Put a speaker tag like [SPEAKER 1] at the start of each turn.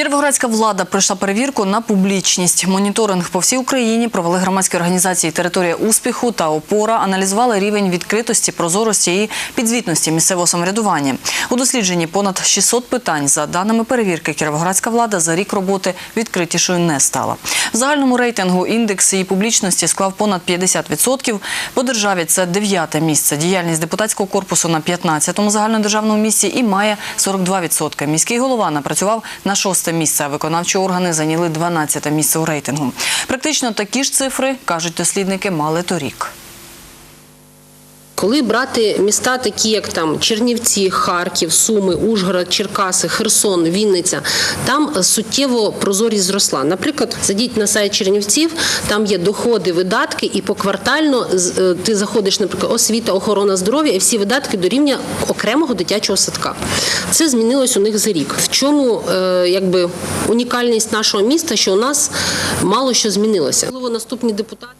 [SPEAKER 1] Кіровоградська влада пройшла перевірку на публічність. Моніторинг по всій Україні провели громадські організації Територія успіху та опора, аналізували рівень відкритості, прозорості і підзвітності місцевого самоврядування. У дослідженні понад 600 питань. За даними перевірки, Кіровоградська влада за рік роботи відкритішою не стала. В загальному рейтингу індекс її публічності склав понад 50%. По державі це дев'яте місце. Діяльність депутатського корпусу на 15-му загальнодержавному місці і має 42%. Міський голова напрацював на шосте місце, а виконавчі органи зайняли 12 місце у рейтингу. Практично такі ж цифри, кажуть дослідники, мали торік.
[SPEAKER 2] Коли брати міста, такі як там Чернівці, Харків, Суми, Ужгород, Черкаси, Херсон, Вінниця, там суттєво прозорість зросла. Наприклад, зайдіть на сайт Чернівців, там є доходи, видатки, і поквартально е, ти заходиш, наприклад, освіта, охорона здоров'я, і всі видатки до рівня окремого дитячого садка. Це змінилось у них за рік. В чому е, якби унікальність нашого міста, що у нас мало що змінилося. Наступні депутати.